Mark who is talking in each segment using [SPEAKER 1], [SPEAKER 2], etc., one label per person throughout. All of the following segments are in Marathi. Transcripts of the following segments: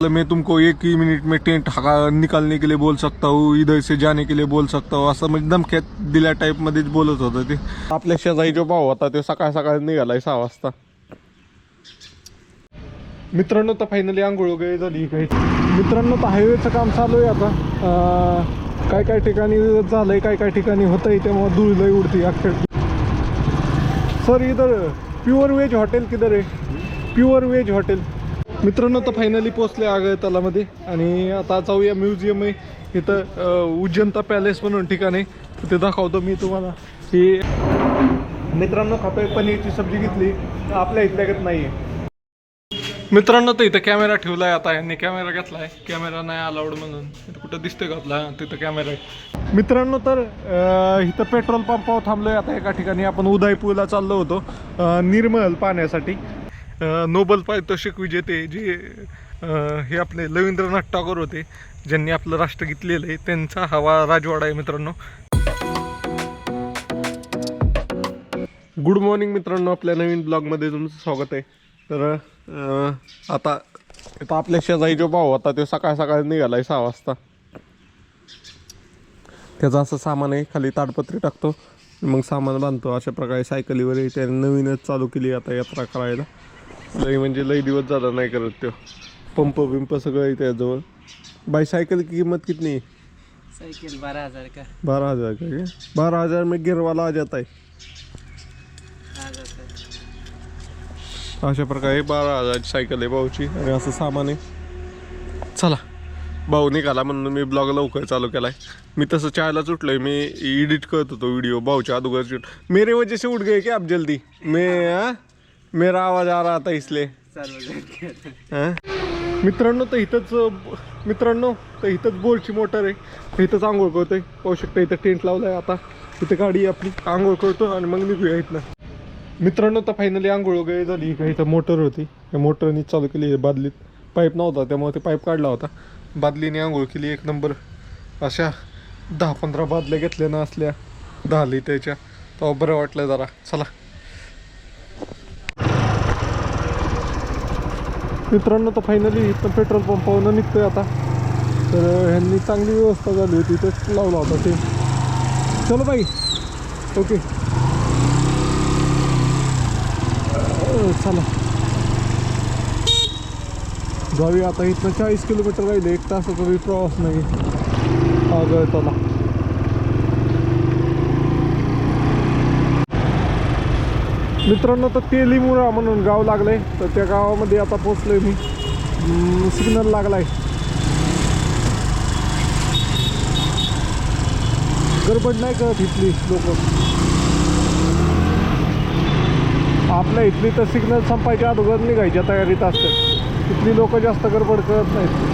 [SPEAKER 1] मैं तुमको एक ही मिनट में टेंट निकालने के लिए बोल सकता हूँ इधर से जाने के लिए बोल सकता हूँ असं म्हणजे धमक्यात दिल्या टाईप मध्येच बोलत होतं ते आपल्या शेजारी जो भाऊ होता तो सकाळ सकाळी निघालाय सहा वाजता। मित्रांनो तर फायनली आंघोळ वगैरे झाली काही मित्रांनो तर हायवेचं काम चालू आहे आता. काय काय ठिकाणी झालंय काय काय ठिकाणी होतंय त्यामुळे धूळ लई उडते अक्षर सर इधर प्युअर वेज हॉटेल किधर आहे? प्युअर वेज हॉटेल मित्रांनो तर फायनली पोचले आगरतलामध्ये आणि आता जाऊया म्युझियम आहे. इथं उज्जंता पॅलेस म्हणून ठिकाण आहे. ते दाखवतो मी तुम्हाला. की मित्रांनो खातोय पनीरची सब्जी घेतली. आपल्या इथल्यागत नाही आहे मित्रांनो तर इथं कॅमेरा ठेवलाय आता. यांनी कॅमेरा घेतलाय. कॅमेरा नाही अलाउड म्हणून. इथं कुठं दिसतोय घातला तिथं कॅमेरा आहे. मित्रांनो तर इथं पेट्रोल पंपावर थांबलोय. आता एका ठिकाणी आपण उदयपूरला चाललो होतो. निर्मल पाण्यासाठी. नोबल पारितोषिक विजेते जे हे आपले रवींद्रनाथ टागोर होते ज्यांनी आपलं राष्ट्रगीत लिहिलं आहे त्यांचा हवा राजवाडा आहे मित्रांनो. गुड मॉर्निंग मित्रांनो आपल्या नवीन ब्लॉगमध्ये तुमचं स्वागत आहे. तर आता आता आपल्या शेजारी जो भाऊ होता तो सकाळ सकाळी निघालाय सहा वाजता. त्याचं असं सामान आहे खाली ताडपत्री टाकतो मग सामान बांधतो. अशा प्रकारे सायकलीवर त्याने नवीनच चालू केली आता यात्रा करायला. लई म्हणजे लई दिवस झाला नाही करत तो. पंप बिंप सगळं आहे त्याजवळ बाई सायकल की किंमत कितनी? है
[SPEAKER 2] साइकिल बारह हजार का?
[SPEAKER 1] बारह हजार का क्या बारह हजार में गियर वाला आ जाता है
[SPEAKER 2] आ जाता है
[SPEAKER 1] अशा प्रकारे बारा हजारची सायकल आहे भाऊची. आणि असं सामान आहे. चला भाऊ निघाला म्हणून मी ब्लॉग लवकर चालू केलाय. मी तसं चायला उठलोय मी एडिट करत होतो व्हिडिओ भाऊच्या अगोदर मेरे वजह से उठ गए क्या आप जल्दी? मैं हाँ? मेरा आवाज आ रहा था इसलिए। मित्रांनो तर इथंच मित्रांनो तर इथंच बोरची मोटर आहे. इथंच आंघोळ करतोय. पाहू शकता इथं टेंट लावलाय आता. इथं गाडी आपली. आंघोळ करतो आणि मग निघूया इथनं. मित्रांनो तर फायनली आंघोळ वगैरे झाली. का इथं मोटर होती. त्या मोटरनी चालू केली बादलीत. पाईप नव्हता. त्यामुळे ते पाईप काढला होता. बादलीने आंघोळ केली. एक नंबर अशा दहा पंधरा बादल्या घेतल्या ना असल्या दहा लिटरच्या. तेव्हा बरं वाटलं जरा. चला. मित्रांनो तर फायनली इथं पेट्रोल पंपावरून निघतोय आता. तर ह्यांनी चांगली व्यवस्था झाली होती तेच लावला होता ते. चलो बाई. ओके. चला. जाऊया आता इथनं चाळीस किलोमीटर राहिले एक तासाचा बी प्रवास नाही. आगळताला मित्रांनो तर तेलीमुळा म्हणून गाव लागलंय. तर त्या गावामध्ये आता पोचलोय मी. सिग्नल लागलाय. गडबड नाही करत इथली लोक. आपल्या इथली तर सिग्नल संपायच्या अगोदर निघायच्या तयारीत असते इथली लोक जास्त गडबड करत नाहीत.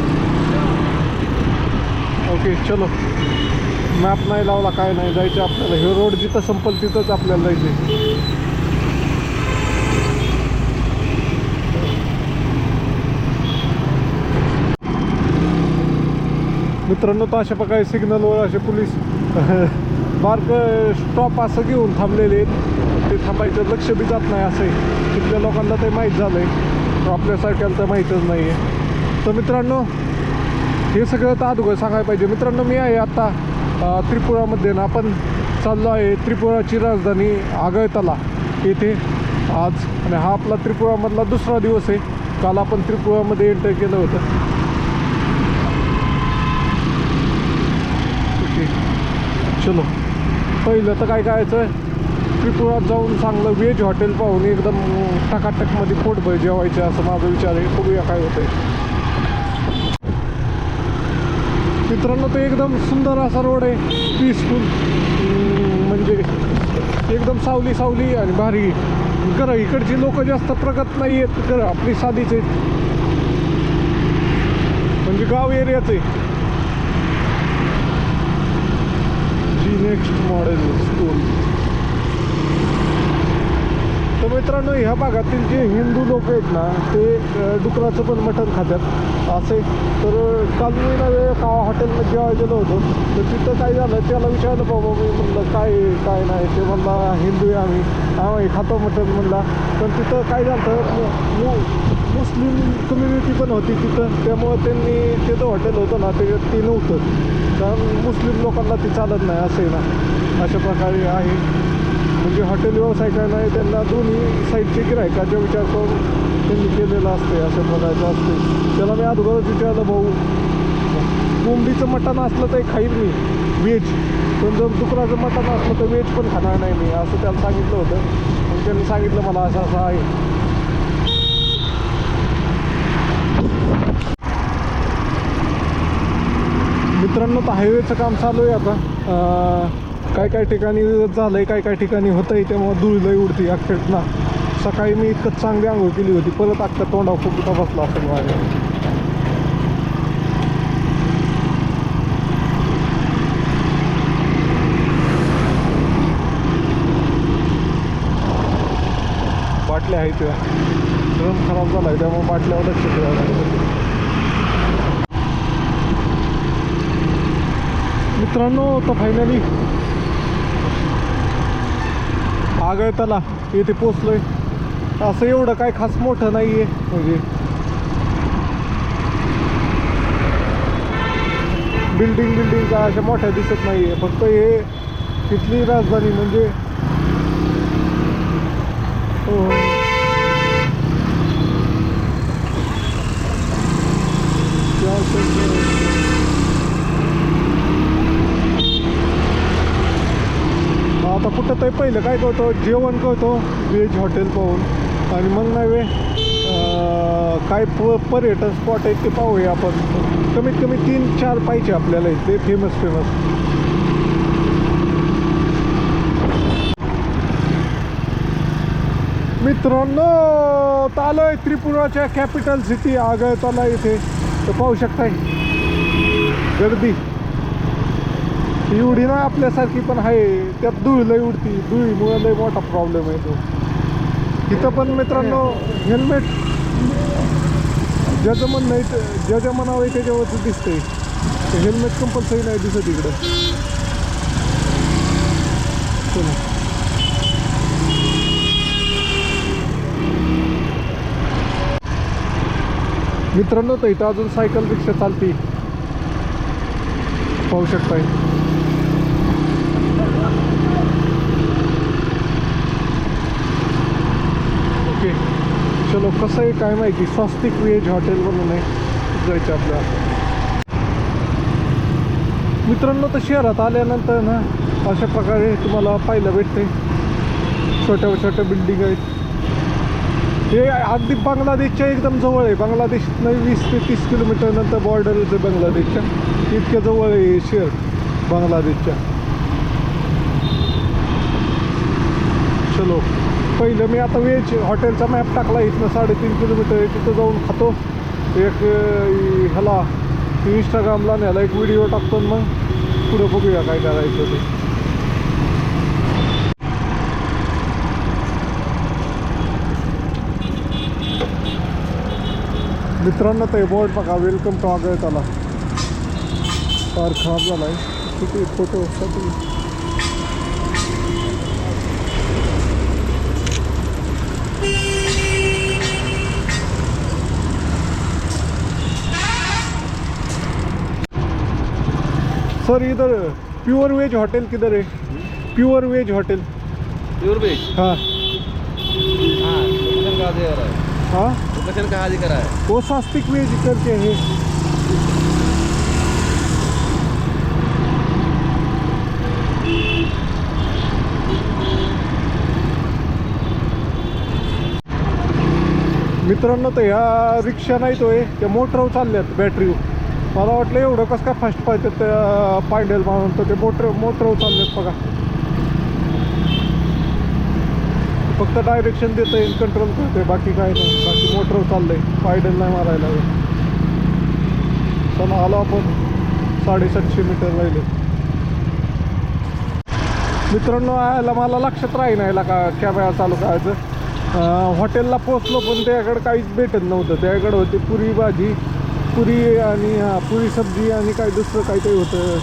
[SPEAKER 1] ओके चलो. मॅप नाही लावला काय नाही. जायचं आपल्याला. हे रोड जिथं संपल तिथंच आपल्याला जायचं मित्रांनो तर अशा प्रकारे सिग्नलवर असे पोलीस मार्ग स्टॉप असं घेऊन थांबलेले आहेत. ते थांबायचं लक्ष बी जात नाही असं आहे. तिथल्या लोकांना ते माहीत झालं आहे आपल्यासारख्याला तर माहीतच नाही आहे तर मित्रांनो हे सगळं तर अगोदर सांगायला पाहिजे. मित्रांनो मी आहे आत्ता त्रिपुरामध्ये ना आपण चाललो आहे त्रिपुराची राजधानी आगळतला येथे आज. आणि हा आपला त्रिपुरामधला दुसरा दिवस आहे. काल आपण त्रिपुरामध्ये एंटर केलं होतं ओके चलो पहिलं तर काय करायचं त्रिपुरात जाऊन चांगलं व्हेज हॉटेल पाहून एकदम टकाटकमध्ये पोटभर जेवायचे असं माझा विचार आहे. बघूया काय होतंय. मित्रांनो तो एकदम सुंदर असा रोड आहे. पीसफुल म्हणजे एकदम सावली सावली आणि भारी. खरं इकडची लोक जास्त प्रगत नाही आहेत. गरं आपली साधीच आहेत. म्हणजे गाव एरियाच आहे जी नेक्स्ट मॉडेल स्कूल तर मित्रांनो ह्या भागातील जे हिंदू लोक आहेत ना ते डुकराचं पण मटण खातात असे. तर काल मी नव्हे का हॉटेलमध्ये जेव्हा गेलो होतो. तर तिथं काय झालं त्याला विचारलं बाबा मी म्हणलं काय काय नाही? ते म्हणला हिंदू आहे आम्ही. आम्ही खातो मटण म्हणला. पण तिथं काय झालं मुस्लिम कम्युनिटी पण होती तिथं. त्यामुळं त्यांनी ते जे हॉटेल होतं ना ते ते नव्हतं. कारण मुस्लिम लोकांना ते चालत नाही असं आहे ना. अशा प्रकारे आहे. म्हणजे हॉटेल व्यवसाय काय नाही त्यांना दोन्ही साईडचे गिरायकाचा विचार करून त्यांनी केलेलं असते अशा प्रकारचं असते त्याला मी अगोदरच विचारलं भाऊ कोंबडीचं मटण असलं तर खाईल मी व्हेज. पण जर डुकराचं मटण असलं तर व्हेज पण खाणार नाही मी असं त्याला सांगितलं होतं. मग त्यांनी सांगितलं मला असं असं आहे. मित्रांनो तर हायवेचं काम चालू आहे आता. काय काय ठिकाणी झालं आहे काय काय ठिकाणी होतंय त्यामुळे धूळ लई उडती अक्षरशः सकाळी मी इतकं चांगली आंघोळ केली होती परत अख्खा तोंडावर कुठं बसला असेल माझ्या बाटल्या आहेत त्या. ड्रम खराब झाला आहे त्यामुळे बाटल्यावर लक्ष ठेवायला मित्रांनो तर फायनली आगळताला येथे पोचलोय असं एवढं काय खास मोठं नाही आहे म्हणजे बिल्डिंग बिल्डिंग काय अशा मोठ्या दिसत नाही आहे फक्त हे तिथली राजधानी म्हणजे हो आता कुठं ते पहिलं काय करतो जेवण करतो व्हेज हॉटेल पाहून. आणि मग नाही वे काय प पर्यटन स्पॉट आहेत ते पाहूया आपण. कमीत कमी तीन चार पाहिजे आपल्याला इथे फेमस फेमस मित्रांनो तर आलोय त्रिपुराच्या कॅपिटल सिटी आगळताला इथे. तर पाहू शकताय. गर्दी. एवढी ना आपल्यासारखी पण आहे. त्यात धुळ लई उडती. धुळीमुळं लई मोठा प्रॉब्लेम आहे तो. तिथं पण मित्रांनो हेल्मेट ज्याचं मन नाही ज्या ज्याच्या मनावर आहे त्याच्यावरच दिसतंय. हेल्मेट कंपल्सरी नाही दिसत इकडं. चला. मित्रांनो तर इथं अजून सायकल रिक्षा चालती. पाहू शकताय ओके चलो कसं आहे काय माहिती स्वस्तिक व्हेज हॉटेल म्हणून आहे जायचं आपल्याला मित्रांनो तर शहरात आल्यानंतर ना अशा प्रकारे तुम्हाला पाहायला भेटते. छोट्या छोट्या बिल्डिंग आहेत. हे अगदी बांगलादेशच्या एकदम जवळ आहे. बांगलादेशनं वीस ते तीस किलोमीटर नंतर बॉर्डर आहे बांगलादेशच्या. इतक्या जवळ आहे हे शहर बांगलादेशच्या चलो पहिलं मी आता वेज हॉटेलचा मॅप टाकला इथनं साडेतीन किलोमीटर तिथं जाऊन खातो. एक ह्याला इंस्टाग्रामला न्याला एक व्हिडिओ टाकतो मग पुढं बघूया काय करायचं ते. मित्रांनो ते बोर्ड बघा वेलकम टू त्याला फार खराब झाला आहे किती फोटो असतात सर इधर प्योर वेज होटल किधर है? Pure veg hotel
[SPEAKER 3] pure veg
[SPEAKER 1] हाँ।
[SPEAKER 3] हाँ लोकेशन कहाँ है।
[SPEAKER 1] हाँ?
[SPEAKER 3] दिख रहा है।
[SPEAKER 1] वो सास्तिक वेज करके है। मित्रांनो तर ह्या रिक्षा नाही तो आहे त्या मोटरवर चालल्यात बॅटरीवर मला वाटलं एवढं कसं काय फास्ट पाहिजे त्या पायडेल म्हणून तर ते मोटर मोटर चाललेत बघा. फक्त डायरेक्शन देता येईल कंट्रोल करते बाकी काय नाही. बाकी मोटर चाललंय पायडल नाही मारायला चला आलो आपण साडेसातशे मीटर राहिले. मित्रांनो आयला मला लक्षात राही नाही का कॅमेरा चालू करायचं हॉटेलला पोचलो पण त्याकडे काहीच भेटत नव्हतं. त्याकडे होती पुरी भाजी पुरी आणि हां पुरी सब्जी आणि काय दुसरं काही काही होतं?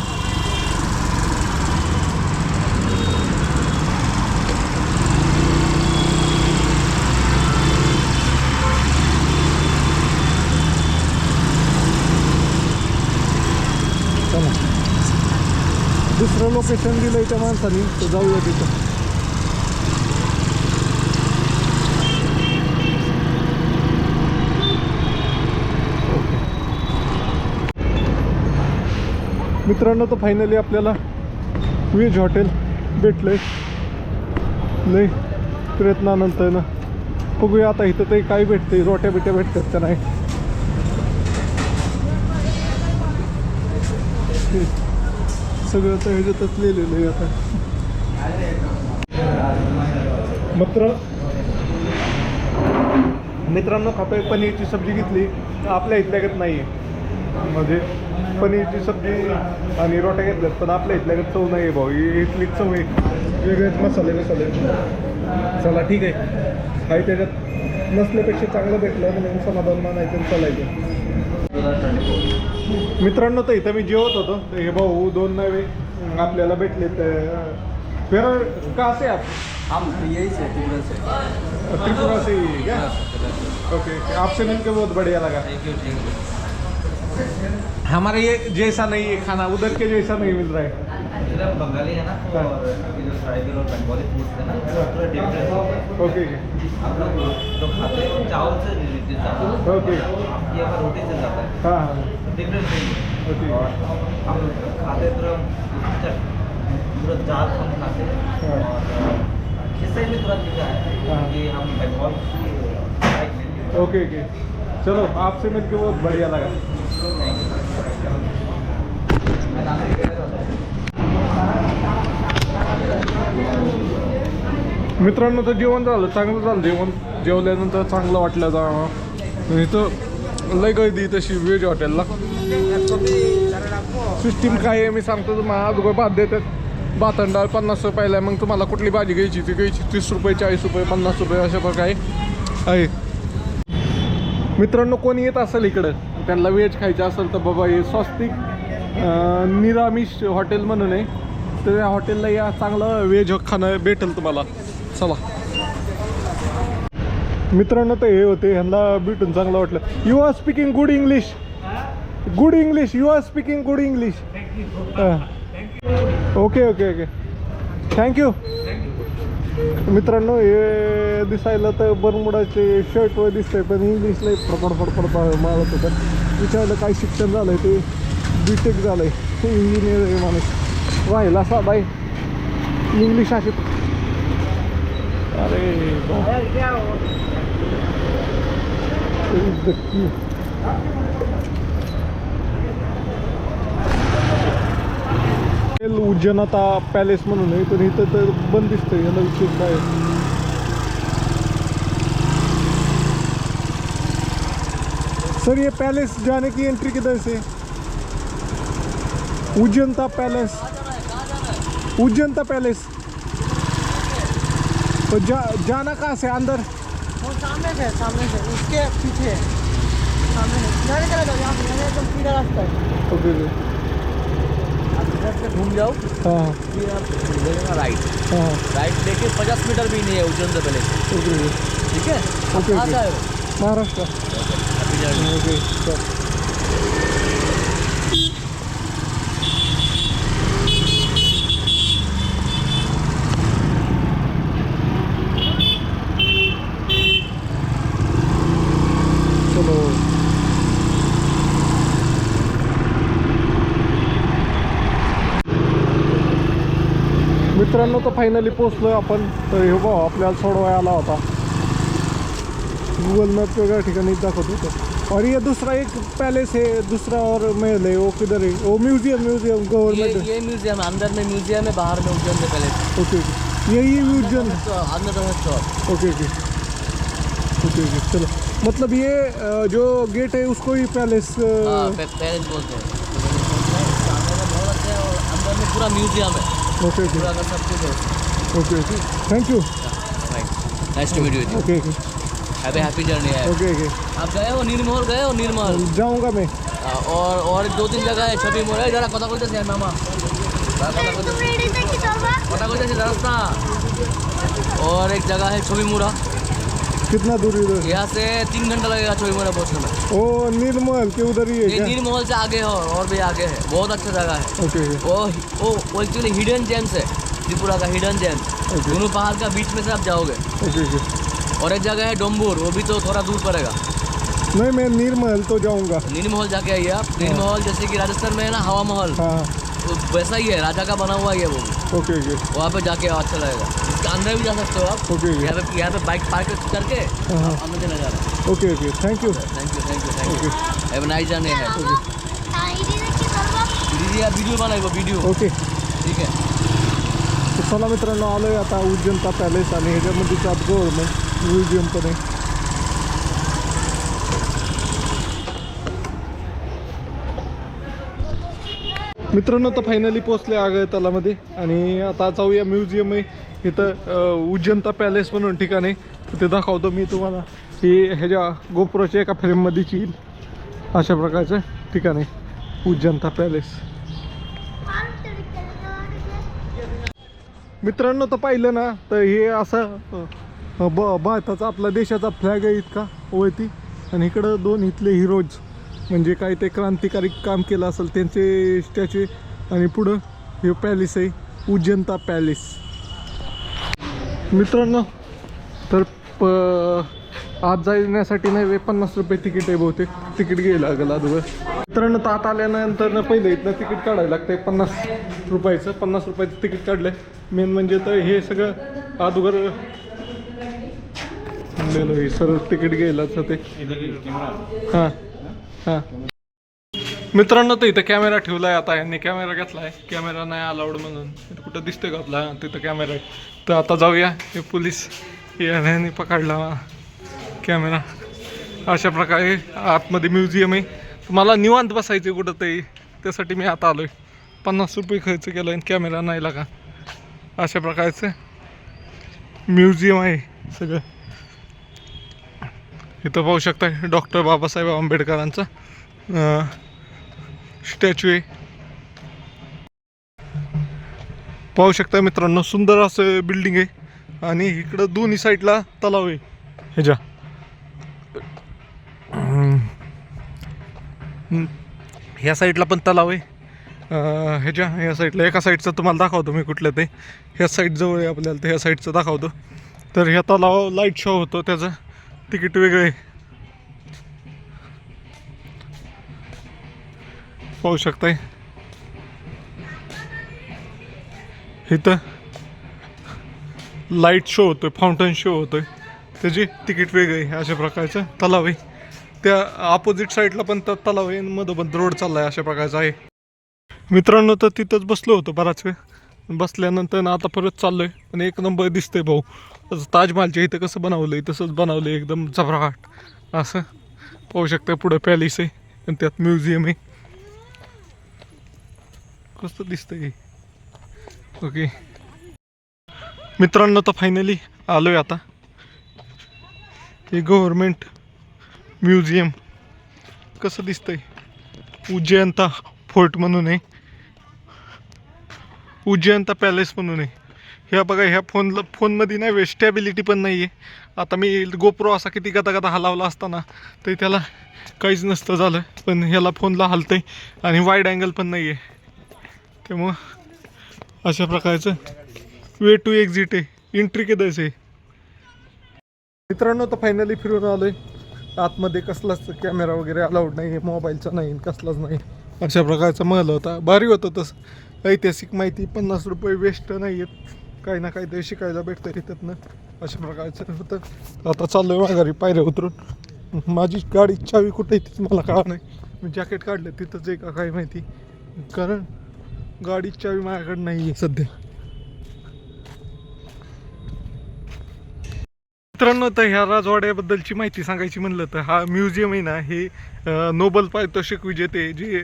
[SPEAKER 1] दुसरं लोकेशन दिलं इथं त्या माणसाने तर जाऊया तिथं. मित्रांनो तर फायनली आपल्याला वेज हॉटेल भेटलंय. लई प्रयत्नानंतर ना. बघूया आता इथं ते काय भेटते रोट्या बिट्या भेटतात का नाही? सगळं तर ह्याच्यातच लिहिलेलं आहे आता. मात्र मित्रांनो खातोय पनीरची सब्जी घेतली. आपल्या इथल्यागत नाही आहे म्हणजे पनीरची सब्जी आणि रोट्या घेतल्यात पण आपल्या इथल्यागत चव नाही आहे भाऊ. ही इथली चव आहे. वेगळेच मसाले मसाले. चला ठीक आहे. काही त्याच्यात नसल्यापेक्षा चांगलं भेटलं म्हणून समाधान मानायचं चालायचं. मित्रांनो तर इथं मी जेवत होतो. हे भाऊ दोन नवे आपल्याला भेटले तर फिर कहाँ से आप
[SPEAKER 3] हम यही से त्रिपुरा से
[SPEAKER 1] त्रिपुरा से है क्या ओके आपसे मिलकर बहुत बढ़िया लगा
[SPEAKER 3] थैंक यू थैंक यू
[SPEAKER 1] हमारे ये जैसा नहीं है खाना उधर के जैसा नहीं मिल रहा है।
[SPEAKER 3] बंगाली है ना। और जो ट्राइबल और बंगाली फ़ूड है ना थोड़ा डिफरेंस होता
[SPEAKER 1] ओके।
[SPEAKER 3] हम लोग जो खाते हैं चावल से रिलेटेड
[SPEAKER 1] ओके।
[SPEAKER 3] आपके यहाँ रोटी से जाता है।
[SPEAKER 1] हाँ
[SPEAKER 3] नहीं
[SPEAKER 1] ओके।
[SPEAKER 3] और लोग खाते पूरा चट- हम खाते हैं। और इससे भी थोड़ा लिखा है। कि हम बंगाल की साइड में
[SPEAKER 1] ओके ओके। चलो आपसे मिलकर बहुत बढ़िया लगा। मित्रांनो तर जेवण झालं. चांगलं झालं जेवण. जेवल्यानंतर चांगलं वाटलं जा. इथं लय गर्दी तशी वेज हॉटेलला. सिस्टीम काय आहे मी सांगतो तुम्हाला अगोदर भात देतात. भातन डाळ पन्नास रुपयाला आहे. मग तुम्हाला कुठली भाजी घ्यायची ती घ्यायची. तीस रुपये चाळीस रुपये पन्नास रुपये अशा प्रकारे आहे. मित्रांनो कोणी येत असेल इकडं? त्यांना व्हेज खायचं असेल तर बाबा हे स्वस्तिक निरामिष हॉटेल म्हणून आहे. तर या हॉटेलला या चांगलं व्हेज खाणं भेटेल तुम्हाला. चला. मित्रांनो तर हे होते. ह्यांना भेटून चांगलं वाटलं. You are speaking good English good English you are speaking good English okay okay okay thank you मित्रांनो हे दिसायला तर बरमुडाचे शर्ट वर दिसतंय पण इंग्लिशला फडफड फडफड मारत होतं. विचारलं काय शिक्षण झालंय ते. बी टेक झालंय. इंजिनियर आहे माणूस. राहिला साधा आहे इंग्लिश असे अरे Is the key. पॅलेस म्हणून आहे तर इथं तर बंद दिसतंय याला विशेष काय? सर ये पैलेस जाने की एंट्री किधर से उज्जैनता पैलेस। उज्जैनता पैलेस। तो जा, जाना कहाँ से अंदर?
[SPEAKER 4] वो सामने से सामने से। उसके पीछे सामने से। चले जाओ यहाँ से। एकदम सीधा रास्ता है।
[SPEAKER 1] Okay okay.
[SPEAKER 4] आप इधर से घूम जाओ।
[SPEAKER 1] हाँ हाँ।
[SPEAKER 4] फिर आप लेना राइट
[SPEAKER 1] हाँ
[SPEAKER 4] राइट लेके पचास मीटर भी नहीं है उज्जैन से पहले
[SPEAKER 1] ओके ओके।
[SPEAKER 4] ठीक है?
[SPEAKER 1] ओके, महाराष्ट्र। ओके चल चलो मित्रांनो तर फायनली पोचलो आपण. तर हे बघ आपल्याला सोडवाय आला होता. गूगल मैप वेगळ्या ठिकाणी दाखवत. होतं और ये दूसरा एक पैलेस है दूसरा और महल है वो किधर है वो म्यूज़ियम म्यूज़ियम गवर्नमेंट
[SPEAKER 4] ये म्यूज़ियम अंदर में म्यूज़ियम है बाहर में उज्जैन से पहले
[SPEAKER 1] ओके ओके यही म्यूज़ियम
[SPEAKER 4] तो अंदर में
[SPEAKER 1] ओके ओके ओके ओके चलो. मतलब ये जो गेट है उसको ही पैलेस
[SPEAKER 4] हाँ पैलेस बोलते हैं. सामने में बहुत और अंदर में पूरा म्यूज़ियम है.
[SPEAKER 1] ओके ओके
[SPEAKER 4] पूरा का सब कुछ है
[SPEAKER 1] okay okay thank you
[SPEAKER 4] right nice to meet you
[SPEAKER 1] okay okay
[SPEAKER 4] have a happy journey है
[SPEAKER 1] ओके ओके
[SPEAKER 4] आप गए हो नीरमहल गए हो नीरमहल
[SPEAKER 1] जाऊंगा मैं
[SPEAKER 4] आ, और और दो तीन जगह है छवि मोड़ है जरा কথা কইতেছে মামা जरा কথা কইতেছে কথা কইতেছে রাস্তা और एक जगह है छवि मुड़ा
[SPEAKER 1] कितना दूर इधर?
[SPEAKER 5] यहाँ से तीन घंटा लगेगा चौबीस पहुँचने में।
[SPEAKER 1] ओ नीलमहल के उधर ही है
[SPEAKER 5] ये नील महल से आगे है और भी आगे है। बहुत अच्छा जगह है।
[SPEAKER 1] ओके।
[SPEAKER 5] वो वो वो एक्चुअली हिडन जेम्स है त्रिपुरा का हिडन जेम्स. दोनों पहाड़ का बीच में से आप जाओगे।
[SPEAKER 1] Okay okay.
[SPEAKER 5] और एक जगह है डोम्बूर वो भी तो थोड़ा दूर पड़ेगा।
[SPEAKER 1] नहीं मैं नीलमहल तो जाऊँगा।
[SPEAKER 5] नील महल जाके आइए आप। नील महल जैसे कि राजस्थान में है ना हवा महल।
[SPEAKER 1] हाँ।
[SPEAKER 5] वैसा ही है राजा का बना हुआ ही है वो भी।
[SPEAKER 1] ओके ओके
[SPEAKER 5] वहाँ पे जाके अच्छा लगेगा इसके अंदर भी जा सकते हो आप।
[SPEAKER 1] ओके ओके
[SPEAKER 5] यहाँ पे यहाँ पे बाइक पार्क करके
[SPEAKER 1] हाँ।
[SPEAKER 5] अंदर चला जा रहा है
[SPEAKER 1] okay okay thank you
[SPEAKER 5] thank you thank you thank you have nice journey है दीदी आप वीडियो बनाइए वीडियो
[SPEAKER 1] ओके
[SPEAKER 5] ठीक है।
[SPEAKER 1] तर चला मित्रांनो आलो आहे आता उज्जैनता पॅलेस आणि ह्याच्यामध्येच आत गव्हर्नमेंट म्युझियम पण आहे मित्रांनो तर फायनली पोचले आगरतलामध्ये आणि आता जाऊया म्युझियम आहे. इथं उज्जंता पॅलेस म्हणून ठिकाण आहे. ते दाखवतो मी तुम्हाला. की ह्याच्या गोपुराच्या एका फ्रेममध्येच येईल. अशा प्रकारचं ठिकाण आहे. उज्जंता पॅलेस मित्रांनो तर पाहिलं ना तर हे असं ब भारताचा आपला देशाचा फ्लॅग आहे इतका वळती आणि इकडं दोन इथले हिरोज म्हणजे काय ते क्रांतिकारी काम केलं असेल त्यांचे स्टॅच्यू आणि पुढं हे पॅलेस आहे उज्जंता पॅलेस मित्रांनो तर प आत जाण्यासाठी नाही वे पन्नास रुपये तिकीट आहे बहुतेक. तिकीट घ्यायला लागेल अगोदर मित्रांनो तर आत आल्यानंतर ना पहिलं इथनं तिकीट काढायला लागतंय पन्नास रुपयाचं. पन्नास रुपयाचं तिकीट काढलंय. मेन म्हणजे तर हे सगळं नेलं हे सर्व तिकीट घ्यायला ते हां. हां. मित्रांनो तर इथं कॅमेरा ठेवला आहे आता. यांनी कॅमेरा घेतलाय. कॅमेरा नाही अलाउड म्हणून. इथं कुठं दिसतोय का आपला? तिथं कॅमेरा आहे. तर आता जाऊया. हे पोलीस यांनी पकडला कॅमेरा अशा प्रकारे आतमध्ये म्युझियम आहे. मला निवांत बसायचे कुठं तरी त्यासाठी मी आता आलोय. पन्नास रुपये खर्च केला आणि कॅमेरा नाही लागा अशा प्रकारचं म्युझियम आहे सगळं. इथं पाहू शकता डॉक्टर बाबासाहेब आंबेडकरांचा. स्टॅच्यू आहे. पाहू शकता मित्रांनो सुंदर असं बिल्डिंग आहे. आणि इकडं दोन्ही साईडला तलाव आहे. ह्याच्या ह्या साईडला पण तलाव आहे. ह्याच्या ह्या साईडला. एका साईडचं तुम्हाला दाखवतो मी कुठल्या ते. ह्या साईड जवळ आहे आपल्याला तर ह्या साईडचं दाखवतो. तर ह्या तलाव लाइट शो होतो त्याचं. तिकीट वेगळे पाहू शकताय. इथं लाइट शो होतोय फाउंटन शो होतोय. त्याची तिकीट वेगळी आहे अशा प्रकारचं तलाव आहे. त्या अपोजिट साईडला पण त्या तलाव आहे आणि मधोमध रोड चाललाय अशा प्रकारचा आहे. मित्रांनो तर तिथंच बसलो होतो बराच वेळ. बसल्यानंतर ना आता परत चाललोय आणि एक नंबर दिसतंय भाऊ. तसं ताजमहालच्या इथं कसं बनवलंय तसंच बनवलंय एकदम जबराट असं पाहू शकता पुढं पॅलेस आहे आणि त्यात म्युझियम आहे. कसं दिसतंय. ओके. मित्रांनो तर फायनली आलोय आता. हे गव्हर्मेंट म्युझियम कसं दिसतंय? उज्जयंता फोर्ट म्हणून आहे. उज्जयंता पॅलेस म्हणून आहे. ह्या बघा ह्या फोनला फोनमध्ये नाही वेस्टॅबिलिटी पण नाही आहे आता मी गोप्रो असा किती गता गता हलावला असताना तरी त्याला काहीच नसतं झालं. पण ह्याला फोनला हलतंय आणि वाईड अँगल पण नाही आहे त्यामुळं अशा प्रकारचं वे टू एक्झिट आहे. एंट्री केदायचं आहे. मित्रांनो तर फायनली फिरून आलो आहे आतमध्ये कसलाच कॅमेरा वगैरे अलाउड नाही आहे मोबाईलचा नाही कसलाच नाही अशा प्रकारचा महल होता. भारी होतं तसं. ऐतिहासिक माहिती पन्नास रुपये वेस्ट नाही आहेत. काही ना काहीतरी शिकायला भेटतं तिथं अशा प्रकारचं होतं. आता चाललोय माघारी पायऱ्या उतरून. माझी गाडी चावी कुठे आहे मला कळा नाही. मी जॅकेट काढलं तिथंच आहे का काही माहिती. कारण गाडीची चावी माझ्याकडे नाही आहे सध्या. मित्रांनो तर ह्या राजवाड्याबद्दलची माहिती सांगायची म्हणलं तर हा म्युझियम आहे ना हे नोबल पारितोषिक विजेते जे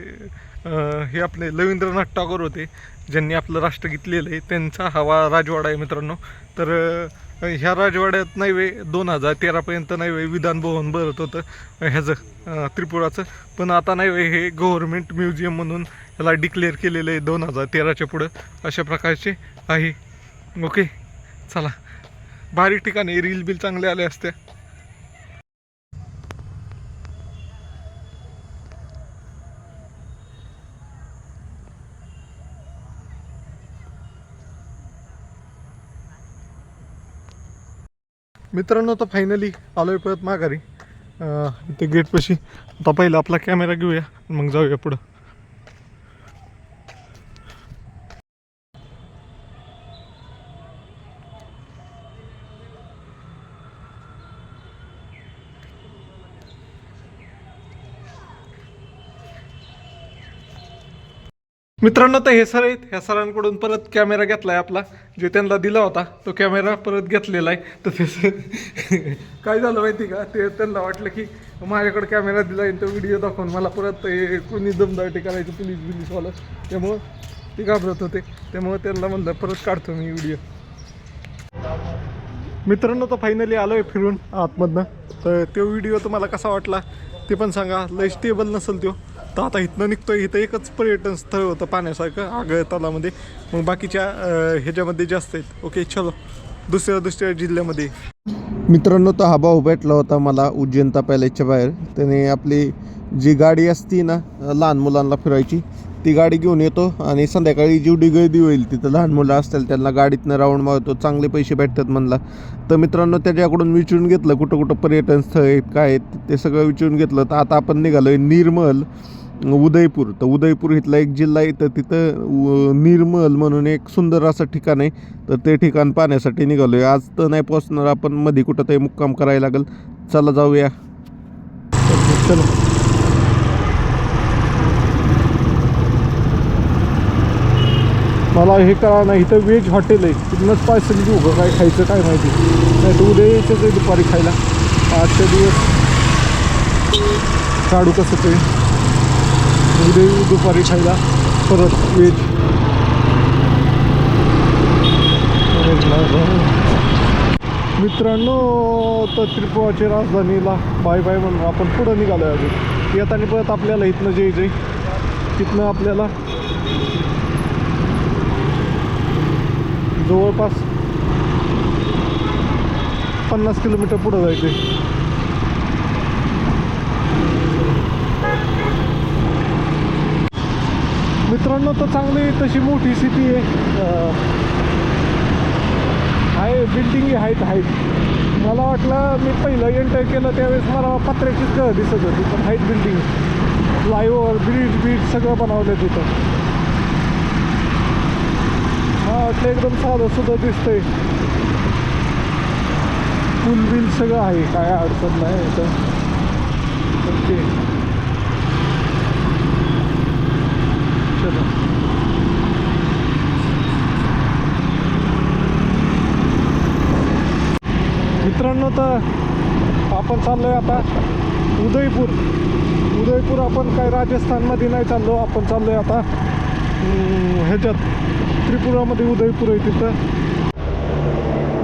[SPEAKER 1] हे आपले रवींद्रनाथ टागोर होते ज्यांनी आपलं राष्ट्रगीत लिहिलं आहे त्यांचा हवा राजवाडा आहे मित्रांनो. तर ह्या राजवाड्यात नाही वे दोन हजार तेरापर्यंत नाही वे विधान भवन भरत होतं. ह्याचं त्रिपुराचं. पण आता नाही वे हे गव्हर्मेंट म्युझियम म्हणून ह्याला डिक्लेअर केलेलं आहे दोन हजार तेराच्या पुढं. अशा प्रकारचे आहे. ओके. चला. भारी ठिकाणी रील बिल चांगले आले असते. मित्रांनो तर फायनली आलोय परत माघारी. ते गेटपाशी आता पहिला आपला कॅमेरा घेऊया मग जाऊया पुढं. मित्रांनो तर हे सर आहेत. ह्या सरांकडून परत कॅमेरा घेतला आहे आपला. जे त्यांना दिला होता तो कॅमेरा परत घेतलेला आहे. तर ते सर- काय झालं माहिती का? ते त्यांना वाटलं की माझ्याकडे कॅमेरा दिला आहे तो व्हिडिओ दाखवून मला परत हे कोणी दमदाटी करायचं पोलीस बिलीसवालं त्यामुळं ते घाबरत होते. त्यामुळं त्यांना म्हणलं परत काढतो मी व्हिडिओ मित्रांनो तर फायनली आलो आहे फिरून आतमधनं. तर तो व्हिडिओ तुम्हाला कसा वाटला ते पण सांगा. लय स्टेबल नसेल तो. तर आता इथनं निघतोय इथं एकच पर्यटन स्थळ होतं पाण्यासारखं आगळ तलामध्ये मग बाकीच्या ह्याच्यामध्ये जास्त आहेत. ओके चलो. दुसऱ्या दुसऱ्या जिल्ह्यामध्ये.
[SPEAKER 6] मित्रांनो तो हा भाऊ भेटला होता मला उज्जैनता पॅलेसच्या बाहेर. त्याने आपली जी गाडी असती ना लहान मुलांना फिरायची ती गाडी घेऊन येतो आणि संध्याकाळी जेवढी गर्दी होईल. तिथं लहान मुलं असतील त्यांना गाडीतनं राऊंड मारतो चांगले पैसे भेटतात म्हणला. तर मित्रांनो त्याच्याकडून विचारून घेतलं कुठं कुठं पर्यटन स्थळ आहेत काय आहेत ते सगळं विचारून घेतलं. तर आता आपण निघालो आहे निर्मल. उदयपूर. तर उदयपूर इथला एक जिल्हा आहे तर तिथं निर्मल म्हणून एक सुंदर असं ठिकाण आहे. तर ते ठिकाण पाहण्यासाठी निघालो आहे आज तर नाही पोचणार आपण मध्ये कुठं तरी मुक्काम करायला लागेल. चला जाऊया.
[SPEAKER 1] चला. मला हे कळा नाही इथं व्हेज हॉटेल आहे. तिथूनच पार्सल घेऊ का काय खायचं काय माहिती. नाही तर उद्या यायचंच आहे दुपारी खायला. आजच्या दिवस. काढू कसं ते? उद्या दुपारी खायला परत व्हेज मित्रांनो तर त्रिपुराची राजधानीला बाय बाय म्हणून आपण पुढं निघालो आहे अजून येताना परत आपल्याला इथनं जे जे तिथनं आपल्याला जवळपास पन्नास किलोमीटर पुढं जायचं आहे मित्रांनो तर चांगली तशी मोठी सिटी आहे. आहे बिल्डिंग आहेत आहेत मला वाटलं मी पहिलं एंटर केलं त्यावेळेस मला पत्र्याचीच घर दिसत होती पण हाईट बिल्डिंग फ्लायओव्हर ब्रिज बीज सगळं बनवलं तिथं. हा वाटलं एकदम साधं सुद्धा दिसतंय. पूल बिल सगळं आहे काय अडचण नाही. तर ओके चलो मित्रांनो तर आपण चाललोय आता उदयपूर. उदयपूर आपण काय राजस्थानमध्ये नाही चाललो आपण चाललोय आता ह्याच्यात. त्रिपुरामध्ये उदयपूर आहे तिथं.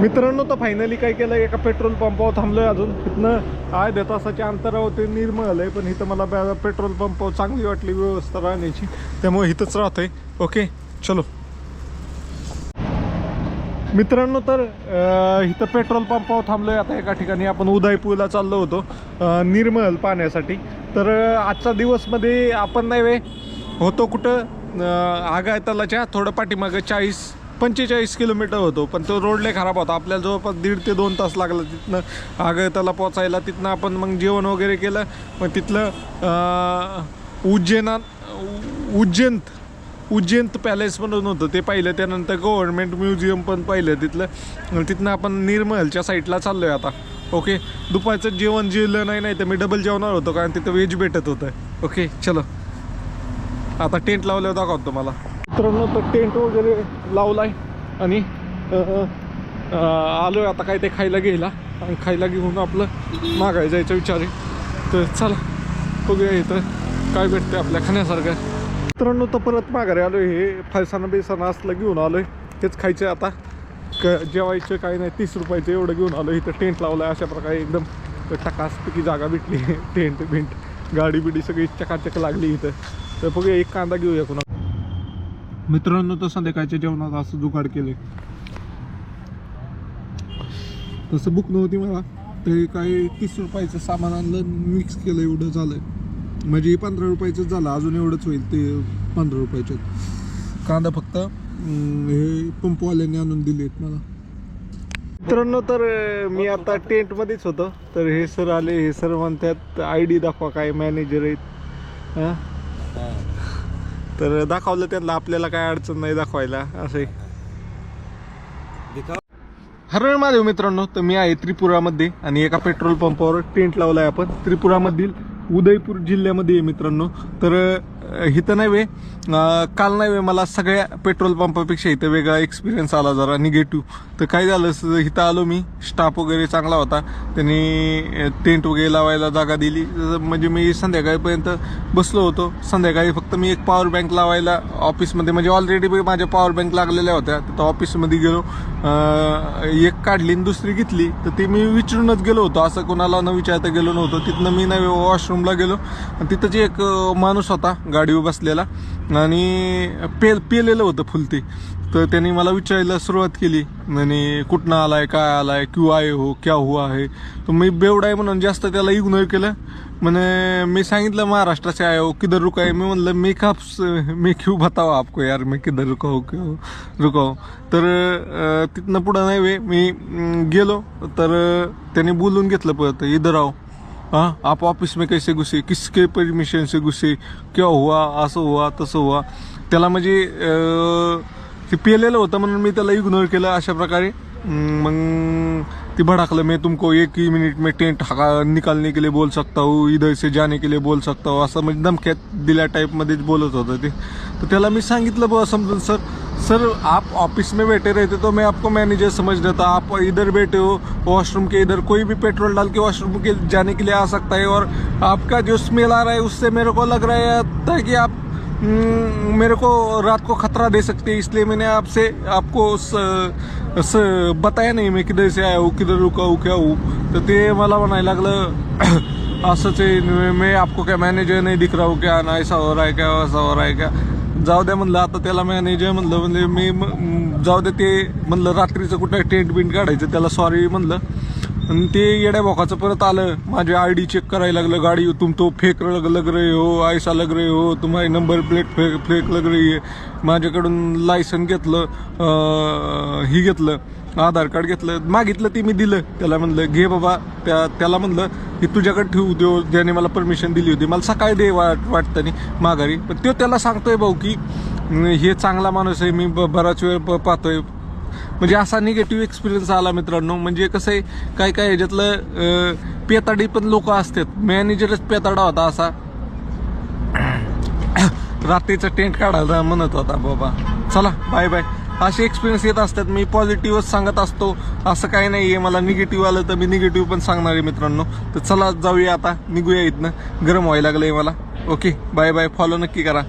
[SPEAKER 1] मित्रांनो तर फायनली काय केलं एका पेट्रोल पंपावर थांबलोय अजून. तिथनं अर्ध्या तासाच्या अंतरावर ते निर्मळ आहे पण इथं मला पेट्रोल पंपावर चांगली वाटली व्यवस्था राहण्याची. त्यामुळे इथंच राहतोय. ओके चलो. मित्रांनो तर इथं पेट्रोल पंपावर आहे आता एका ठिकाणी आपण उदयपूरला चाललो होतो निर्मल पाण्यासाठी. तर आजचा दिवसमध्ये आपण नाही वे होतो कुठं? आगाय आगायतलाच्या थोडं पाठीमागं चाळीस पंचेचाळीस किलोमीटर होतो. पण तो रोड लय खराब होता. आपल्याला जवळपास दीड ते दोन तास लागला तिथनं आगायताला पोचायला तिथनं आपण मग जेवण वगैरे केलं. मग तिथलं उज्जैनात उज्जैन उज्जैन पॅलेस म्हणून होतं ते पाहिलं त्यानंतर गव्हर्नमेंट म्युझियम पण पाहिलं तिथलं. तिथनं आपण निर्मलच्या साईडला चाललो आहे आता. ओके दुपारचं जेवण जेवलं नाही नाही तर मी डबल जेवणार होतो कारण तिथं व्हेज भेटत होतं. ओके चलो. आता टेंट लावल्यावर दाखवतो तुम्हाला. मित्रांनो तर टेंट वगैरे लावलाय. आणि आलो आहे आता काय ते खायला घ्यायला. आणि खायला घेऊन आपलं मागाय जायचं विचार आहे. तर चला बघूया इथं काय भेटतं आपल्या खाण्यासारखं. मित्रांनो तर परत माघारी आलो हे. फळसानं बेसाना असलं घेऊन आलोय. तेच खायचं आता. क जेवायचं काही नाही तीस रुपयाचं एवढं घेऊन आलो इथं टेंट लावलं आहे अशा प्रकारे एकदम. टकासपैकी जागा भेटली. टेंट बिंट गाडी बिडी सगळी चकाचक लागली इथं. तर बघूया एक कांदा घेऊया कुणा मित्रांनो तर संध्याकाळच्या जेवणात असं जुगाड केले तसं बुक नव्हती मला. ते काही तीस रुपयाचं सामान आणलं मिक्स केलं एवढं झालं म्हणजे पंधरा रुपयाचंच झालं. अजून एवढंच होईल ते पंधरा रुपयाच्यात कांदा फक्त हे पंपवाल्याने आणून दिलेत मला. मित्रांनो तर मी आता टेंट मध्येच होतो. तर हे सर आले हे सर म्हणतात आय डी दाखवा काय मॅनेजर आहेत. हा? तर दाखवलं त्यांना आपल्याला काय अडचण नाही दाखवायला असं आहे. माझे मित्रांनो तर मी आहे त्रिपुरामध्ये आणि एका पेट्रोल पंपावर टेंट लावला आहे आपण. त्रिपुरामधील उदयपूर जिल्ह्यामध्ये आहे मित्रांनो. तर इथं नव्हे काल नाही वे मला सगळ्या पेट्रोल पंपापेक्षा इथं वेगळा एक्सपिरियन्स आला जरा निगेटिव्ह. तर काय झालं इथं आलो मी स्टाफ वगैरे चांगला होता. त्यांनी टेंट वगैरे लावायला जागा दिली. म्हणजे मी संध्याकाळपर्यंत बसलो होतो. संध्याकाळी फक्त मी एक पॉवर बँक लावायला ऑफिसमध्ये म्हणजे ऑलरेडी माझ्या पॉवर बँक लागलेल्या होत्या. तर ऑफिसमध्ये गेलो. एक काढली आणि दुसरी घेतली. तर ती मी विचारूनच गेलो होतो. असं कोणाला न विचारता गेलो नव्हतो. तिथनं मी नाही वॉशरूमला गेलो. आणि तिथं जे एक माणूस होता गाडीवर बसलेला. आणि पे पेलेलं होतं फुलती तर त्यांनी मला विचारायला सुरुवात केली. आणि कुठनं आलाय? काय आलाय? क्यू आहे हो? क्या हुआ आहे? तर मी बेवडा आहे म्हणून जास्त त्याला इग्नोर केलं. म्हणे मी सांगितलं महाराष्ट्र से हो किधर रुका है मी म्हणलं मी का मी क्यू बताओ आपको यार मी किधर रुका हो क्यों रुका हो तर तिथनं पुढं नाही वे मी गेलो. तर त्याने बोलून घेतलं परत इधर आओ. हां आप ऑफिस में कैसे घुसे? किसके परमिशन से घुसे? क्या हुआ? असं हुआ तसं हुआ. त्याला म्हणजे ते पेलेलं होतं म्हणून मी त्याला इग्नोर केलं अशा प्रकारे. मग ती भड़कलं मैं तुमको एक ही मिनट में टेंट निकालने के लिए बोल सकता हूँ, इधर से जाने के लिए बोल सकता हूँ। असं म्हणजे धमक्यात दिल्या टाईपमध्येच बोलत होतं ते तर त्याला मी सांगितलं बुवा समजून, सर सर, आप ऑफ़िस में बैठे रहते तो मैं आपको मैनेजर समझ था आप इधर बैठे हो वॉशरूम के इधर कोई भी पेट्रोल डाल के वॉशरूम के जाने के लिए आ सकता है और आपका जो स्मेल आ रहा है उससे मेरे को लग रहा है कि आप मेरे को रात को खतरा दे सकते हैं इसलिए मैंने आपसे आपको स, स, बताया नहीं मैं किधर से आया हूँ किधर रुका हूँ क्या हूँ। तर ते मला म्हणायला लागलं असंच आहे मैं आपको क्या मॅनेजर नाही दिख रहा हूँ क्या ना ऐसा हो रहा है क्या वैसा हो रहा है क्या। जाऊ द्या म्हणलं आता त्याला मॅनेजर म्हणलं म्हणजे मी जाऊ दे ते म्हणलं रात्रीचं कुठं टेंट बिंट काढायचं त्याला सॉरी म्हणलं आणि ते येड्या बोकाचं परत आलं. माझी आय डी चेक करायला लागलं. गाडी तुम तो फेक लग लग रहे हो आयसा लग रे हो तुम्हाला नंबर प्लेट फेक फेक लग रही आहे माझ्याकडून लायसन घेतलं ही घेतलं आधार कार्ड घेतलं. मागितलं ते मी दिलं. त्याला म्हणलं घे बाबा. त्या त्याला म्हणलं की तुझ्याकडे ठेवू देऊ. ज्याने मला परमिशन दिली होती. मला सकाळी दे वाट वाटतं माघारी. पण तो त्याला सांगतोय भाऊ की हे चांगला माणूस आहे. मी ब- बराच वेळ प- पाहतोय. म्हणजे असा निगेटिव्ह एक्सपिरियन्स आला मित्रांनो. म्हणजे कसं आहे काय काय ह्याच्यातलं पेताडी पण लोक असतात. मॅनेजरच पेताडा होता असा. रात्रीचा टेंट काढायला म्हणत होता बाबा. चला बाय बाय असे एक्सपिरियन्स येत असतात. मी पॉझिटिव्हच सांगत असतो. असं काही नाही आहे मला निगेटिव्ह आलं तर मी निगेटिव्ह पण सांगणार आहे मित्रांनो. तर चला जाऊया आता. निघूया इथनं. गरम व्हायला लागलं आहे मला. ओके बाय बाय फॉलो नक्की करा.